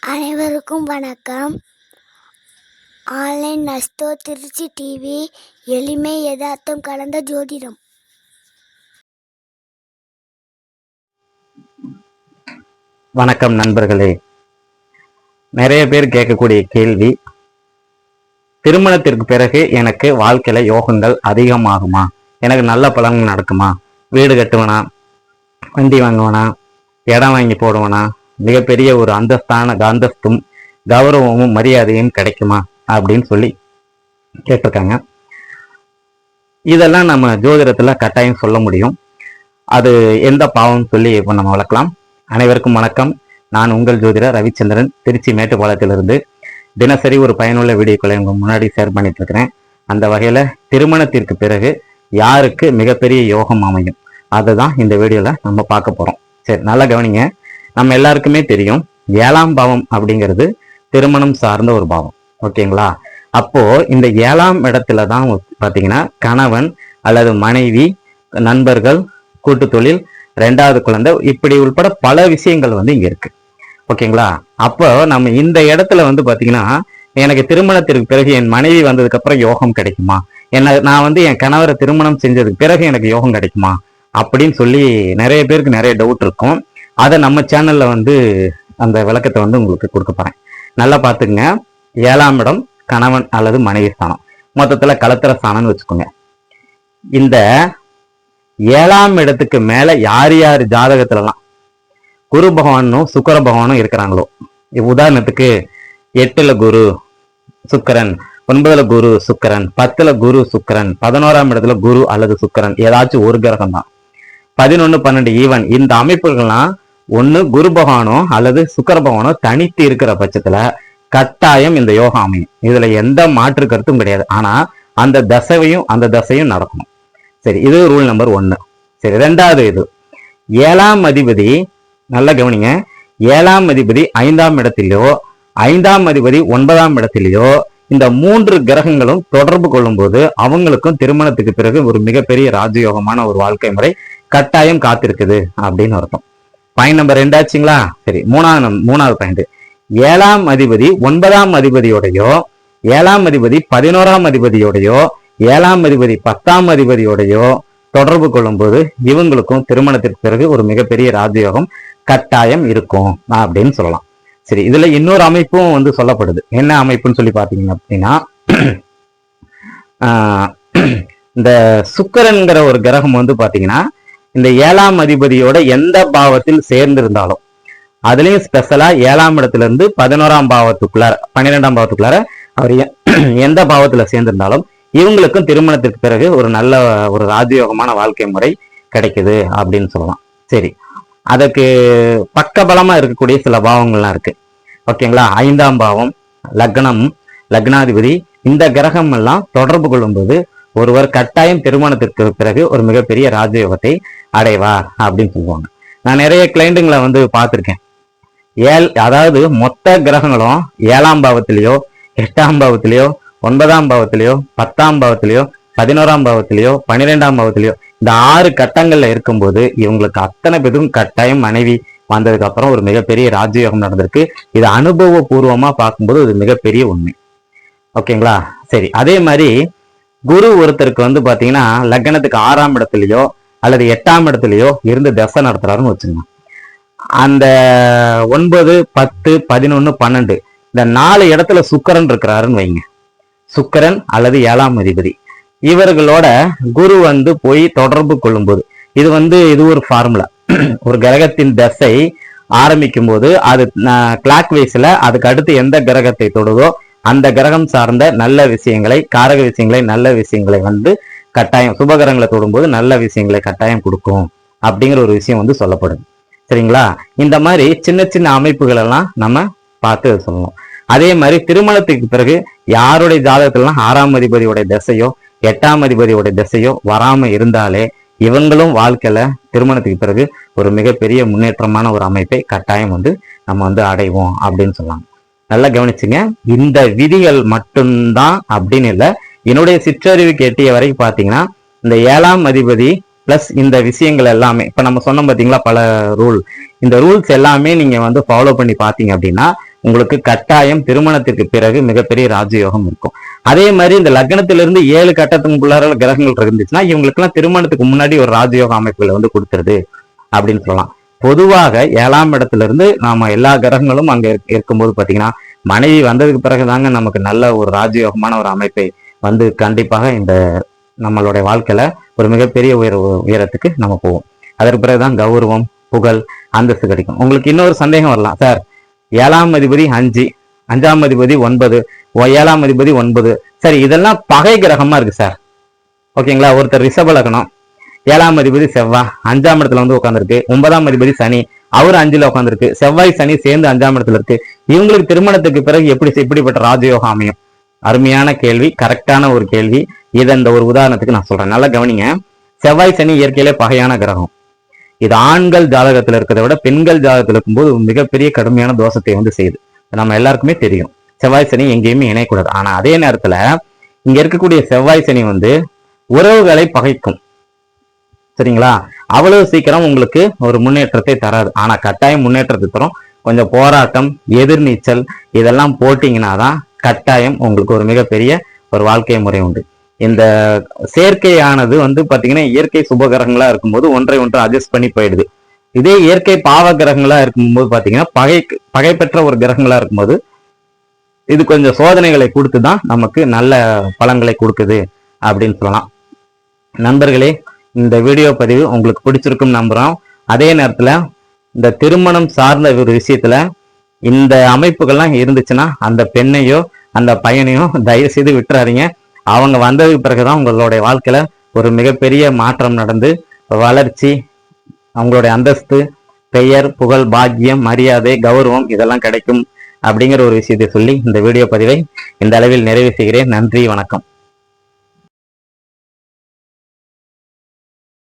அனைவருக்கும் வணக்கம். Online நஸ்தோ Trichy TV எளிமை யதார்த்தம் கலந்த ஜோதிடம். வணக்கம் நண்பர்களே. நிறைய பேர் கேட்கக்கூடிய கேள்வி திருமணத்திற்கு பிறகு எனக்கு வாழ்க்கையில யோகங்கள் அதிகமாகுமா? எனக்கு நல்ல பலன்கள் நடக்குமா? வீடு கட்டுவனா? வண்டி வாங்குவனா? இடம் வாங்கி போடுவனா? மிகப்பெரிய ஒரு அந்தஸ்தான அந்தஸ்தும் கௌரவமும் மரியாதையும் கிடைக்குமா? அப்படின்னு சொல்லி கேட்டிருக்காங்க. இதெல்லாம் நம்ம ஜோதிடத்துல கட்டாயம் சொல்ல முடியும். அது எந்த பாவம் சொல்லி இப்போ நம்ம வளர்க்கலாம். அனைவருக்கும் வணக்கம். நான் உங்கள் ஜோதிடர் ரவிச்சந்திரன் திருச்சி மேட்டுப்பாளையத்திலிருந்து. தினசரி ஒரு பயனுள்ள வீடியோக்களை உங்கள் முன்னாடி ஷேர் பண்ணிட்டு இருக்கிறேன் அந்த வகையில திருமணத்திற்கு பிறகு யாருக்கு மிகப்பெரிய யோகம் அமையும்? அதை தான் இந்த வீடியோல நம்ம பார்க்க போறோம். சரி நல்லா கவனிங்க. நம்ம எல்லாருக்குமே தெரியும் ஏழாம் பாவம் அப்படிங்கிறது திருமணம் சார்ந்த ஒரு பாவம். ஓகேங்களா? அப்போ இந்த ஏழாம் இடத்துல தான் பார்த்தீங்கன்னா கணவன் அல்லது மனைவி நண்பர்கள் கூட்டு தொழில் ரெண்டாவது குழந்தை இப்படி உள்பட பல விஷயங்கள் வந்து இங்க இருக்கு. ஓகேங்களா? அப்போ நம்ம இந்த இடத்துல வந்து பாத்தீங்கன்னா எனக்கு திருமணத்திற்கு பிறகு என் மனைவி வந்ததுக்கு அப்புறம் யோகம் கிடைக்குமா? என்ன நான் வந்து என் கணவரை திருமணம் செஞ்சதுக்கு பிறகு எனக்கு யோகம் கிடைக்குமா? அப்படின்னு சொல்லி நிறைய பேருக்கு நிறைய டவுட் இருக்கும். அதை நம்ம சேனல்ல வந்து அந்த விளக்கத்தை வந்து உங்களுக்கு கொடுக்க போறேன். நல்லா பார்த்துக்குங்க. ஏழாம் இடம் கணவன் அல்லது மனைவி ஸ்தானம். மொத்தத்துல கலத்திர ஸ்தானம்னு வச்சுக்கோங்க. இந்த ஏழாம் இடத்துக்கு மேல யார் யார் ஜாதகத்துலலாம் குரு பகவானும் சுக்கர பகவானும் இருக்கிறாங்களோ? உதாரணத்துக்கு எட்டுல குரு சுக்கரன் ஒன்பதுல குரு சுக்கரன் பத்துல குரு சுக்கரன் பதினோராம் இடத்துல குரு அல்லது சுக்கரன். ஏதாச்சும் ஒரு கிரகம் தான் பதினொன்னு பன்னெண்டு ஈவன் இந்த அமைப்புகள்லாம் ஒன்னு குரு பகவானோ அல்லது சுக்கர பகவானோ தனித்து இருக்கிற பட்சத்துல கட்டாயம் இந்த யோகா அமையும். இதுல எந்த மாற்று கருத்தும் கிடையாது. ஆனா அந்த தசையும் அந்த தசையும் நடக்கணும். சரி இது ரூல் நம்பர் ஒன்னு சரி ரெண்டாவது இது. ஏழாம் அதிபதி நல்லா கவனிங்க. ஏழாம் அதிபதி ஐந்தாம் இடத்திலேயோ ஐந்தாம் அதிபதி ஒன்பதாம் இடத்திலேயோ இந்த மூன்று கிரகங்களும் தொடர்பு கொள்ளும்போது அவங்களுக்கும் திருமணத்துக்கு பிறகு ஒரு மிகப்பெரிய ராஜயோகமான ஒரு வாழ்க்கை முறை கட்டாயம் காத்திருக்குது அப்படின்னு அர்த்தம். பாயிண்ட் நம்பர் ரெண்டாச்சுங்களா சரி மூணாவது மூணாவது பாயிண்ட் ஏழாம் அதிபதி ஒன்பதாம் அதிபதியோடையோ ஏழாம் அதிபதி பதினோராம் அதிபதியோடையோ ஏழாம் அதிபதி பத்தாம் அதிபதியோடையோ தொடர்பு கொள்ளும்போது இவங்களுக்கும் திருமணத்திற்கு பிறகு ஒரு மிகப்பெரிய ராஜயோகம் கட்டாயம் இருக்கும் அப்படின்னு சொல்லலாம். சரி இதுல இன்னொரு அமைப்பும் வந்து சொல்லப்படுது. என்ன அமைப்புன்னு சொல்லி பாத்தீங்க அப்படின்னா ஆஹ் இந்த சுக்கரன்கிற ஒரு கிரகம் வந்து பாத்தீங்கன்னா இந்த ஏழாம் அதிபதியோட எந்த பாவத்தில் சேர்ந்திருந்தாலும் அதுலயும் ஸ்பெஷலா ஏழாம் இடத்துல இருந்து பதினோராம் பாவத்துக்குள்ளார பன்னிரெண்டாம் பாவத்துக்குள்ளார அவர் எந்த பாவத்துல சேர்ந்திருந்தாலும் இவங்களுக்கும் திருமணத்திற்கு பிறகு ஒரு நல்ல ஒரு ராஜயோகமான வாழ்க்கை முறை கிடைக்குது அப்படின்னு சொல்லலாம். சரி. அதுக்கு பக்கபலமா இருக்கக்கூடிய சில பாவங்கள்லாம் இருக்கு. ஓகேங்களா? ஐந்தாம் பாவம் லக்னம் லக்னாதிபதி இந்த கிரகம் எல்லாம் தொடர்பு கொள்ளும்போது ஒருவர் கட்டாயம் திருமணத்திற்கு பிறகு ஒரு மிகப்பெரிய ராஜயோகத்தை அடைவார் அப்படின்னு சொல்லுவாங்க. நான் நிறைய கிளைண்ட்டுங்களை வந்து பார்த்துருக்கேன். ஏழ் அதாவது மொத்த கிரகங்களும் ஏழாம் பாவத்திலேயோ எட்டாம் பாவத்திலேயோ ஒன்பதாம் பாவத்திலேயோ பத்தாம் பாவத்திலேயோ பதினோராம் பாவத்திலேயோ பன்னிரெண்டாம் பாவத்திலேயோ இந்த ஆறு கட்டங்கள்ல இருக்கும்போது இவங்களுக்கு அத்தனை பேருக்கும் கட்டாயம் மனைவி வந்ததுக்கு அப்புறம் ஒரு மிகப்பெரிய ராஜயோகம் நடந்திருக்கு. இது அனுபவபூர்வமா பார்க்கும்போது இது மிகப்பெரிய உண்மை. ஓகேங்களா? சரி அதே மாதிரி குரு ஒருத்தருக்கு வந்து பாத்தீங்கன்னா லக்னத்துக்கு ஆறாம் இடத்துலயோ அல்லது எட்டாம் இடத்துலயோ இருந்து தசை நடத்துறாருன்னு வச்சுங்க அந்த ஒன்பது பத்து பதினொன்னு பன்னெண்டு இந்த நாலு இடத்துல சுக்கரன் இருக்கிறாருன்னு வைங்க. சுக்கரன் அல்லது ஏழாம் அதிபதி. இவர்களோட குரு வந்து போய் தொடர்பு கொள்ளும்போது இது வந்து இது ஒரு ஃபார்முலா ஒரு கிரகத்தின் தசை ஆரம்பிக்கும் போது அது கிளாக் வைஸ்ல அதுக்கு அடுத்து எந்த கிரகத்தை தொடுதோ அந்த கிரகம் சார்ந்த நல்ல விஷயங்களை காரக விஷயங்களை நல்ல விஷயங்களை வந்து கட்டாயம் சுபகரங்களை தொடும்போது நல்ல விஷயங்களை கட்டாயம் கொடுக்கும் அப்படிங்கிற ஒரு விஷயம் வந்து சொல்லப்படுது. சரிங்களா? இந்த மாதிரி சின்ன சின்ன அமைப்புகள் எல்லாம் நம்ம பார்த்து சொல்லணும். அதே மாதிரி திருமணத்துக்கு பிறகு யாருடைய ஜாதகத்துலலாம் ஆறாம் அதிபதியோட திசையோ எட்டாம் அதிபதியுடைய திசையோ வராம இருந்தாலே இவங்களும் வாழ்க்கையில திருமணத்துக்கு பிறகு ஒரு மிகப்பெரிய முன்னேற்றமான ஒரு அமைப்பை கட்டாயம் வந்து நம்ம வந்து அடைவோம் அப்படின்னு சொல்லலாம். நல்லா கவனிச்சுங்க. இந்த விதிகள் மட்டும்தான் அப்படின்னு இல்லை. என்னுடைய சிற்றறிவு கேட்டிய வரைக்கும் பாத்தீங்கன்னா இந்த ஏழாம் அதிபதி பிளஸ் இந்த விஷயங்கள் எல்லாமே இப்ப நம்ம சொன்னோம் பாத்தீங்களா பல ரூல் இந்த ரூல்ஸ் எல்லாமே நீங்க வந்து ஃபாலோ பண்ணி பாத்தீங்க அப்படின்னா உங்களுக்கு கட்டாயம் திருமணத்திற்கு பிறகு மிகப்பெரிய ராஜயோகம் இருக்கும். அதே மாதிரி இந்த லக்னத்திலிருந்து ஏழு கட்டத்துக்குள்ளார கிரகங்கள் இருந்துச்சுன்னா இவங்களுக்குலாம் திருமணத்துக்கு முன்னாடி ஒரு ராஜயோக அமைப்புகளை வந்து கொடுத்துருது அப்படின்னு சொல்லலாம். பொதுவாக ஏழாம் இடத்துல இருந்து நாம எல்லா கிரகங்களும் அங்க இருக்கும்போது பாத்தீங்கன்னா மனைவி வந்ததுக்கு பிறகுதாங்க நமக்கு நல்ல ஒரு ராஜயோகமான ஒரு அமைப்பை வந்து கண்டிப்பாக இந்த நம்மளுடைய வாழ்க்கையில ஒரு மிகப்பெரிய உயர் உயரத்துக்கு நம்ம போவோம். அதற்கு பிறகுதான் கௌரவம் புகழ் அந்தஸ்து கிடைக்கும். உங்களுக்கு இன்னொரு சந்தேகம் வரலாம். சார் ஏழாம் அதிபதி அஞ்சு அஞ்சாம் அதிபதி ஒன்பது ஏழாம் அதிபதி ஒன்பது. சரி இதெல்லாம் பகை கிரகமா இருக்கு சார். ஓகேங்களா? ஒருத்தர் ரிஷப லக்னம் ஏழாம் அதிபதி செவ்வாய் அஞ்சாம் இடத்துல வந்து உட்காந்துருக்கு ஒன்பதாம் அதிபதி சனி அவர் அஞ்சுல உட்காந்துருக்கு செவ்வாய் சனி சேர்ந்து அஞ்சாம் இடத்துல இருக்கு. இவங்களுக்கு திருமணத்துக்கு பிறகு எப்படி எப்படிப்பட்ட ராஜயோகம் அமையும்? அருமையான கேள்வி கரெக்டான ஒரு கேள்வி. இதை இந்த ஒரு உதாரணத்துக்கு நான் சொல்றேன். நல்லா கவனிங்க. செவ்வாய் சனி இயற்கையிலே பகையான கிரகம். இது ஆண்கள் ஜாதகத்துல இருக்கிறத விட பெண்கள் ஜாதகத்துல இருக்கும்போது மிகப்பெரிய கடுமையான தோஷத்தை வந்து செய்யுது. நம்ம எல்லாருக்குமே தெரியும். செவ்வாய் சனி எங்கேயுமே இணையக்கூடாது. ஆனா அதே நேரத்துல இங்க இருக்கக்கூடிய செவ்வாய் சனி வந்து உறவுகளை பகைக்கும். சரிங்களா? அவ்வளவு சீக்கிரம் உங்களுக்கு ஒரு முன்னேற்றத்தை தராது. ஆனா கட்டாயம் முன்னேற்றத்தை தரும். கொஞ்சம் போராட்டம் எதிர்நீச்சல் இதெல்லாம் போட்டீங்கன்னா தான் கட்டாயம் உங்களுக்கு ஒரு மிகப்பெரிய ஒரு வாழ்க்கை முறை உண்டு. இந்த செயற்கையானது வந்து பாத்தீங்கன்னா இயற்கை சுபகிரகங்களா இருக்கும்போது ஒன்றை ஒன்று அட்ஜஸ்ட் பண்ணி போயிடுது. இதே இயற்கை பாவ கிரகங்களா இருக்கும்போது பாத்தீங்கன்னா பகை பகை பெற்ற ஒரு கிரகங்களா இருக்கும்போது இது கொஞ்சம் சோதனைகளை கொடுத்து தான் நமக்கு நல்ல பலன்களை கொடுக்குது அப்படின்னு சொல்லலாம். நண்பர்களே இந்த வீடியோ பதிவு உங்களுக்கு பிடிச்சிருக்கும் நம்புகிறோம் அதே நேரத்தில் இந்த திருமணம் சார்ந்த ஒரு விஷயத்துல இந்த அமைப்புகள்லாம் இருந்துச்சுன்னா அந்த பெண்ணையோ அந்த பையனையோ தயவு செய்து விட்டுறாதீங்க. அவங்க வந்ததுக்கு பிறகுதான் உங்களுடைய வாழ்க்கையில ஒரு மிகப்பெரிய மாற்றம் நடந்து வளர்ச்சி அவங்களுடைய அந்தஸ்து பெயர் புகழ் பாக்கியம் மரியாதை கௌரவம் இதெல்லாம் கிடைக்கும் அப்படிங்கிற ஒரு விஷயத்தை சொல்லி இந்த வீடியோ பதிவை இந்த அளவில் நிறைவு செய்கிறேன். நன்றி வணக்கம்.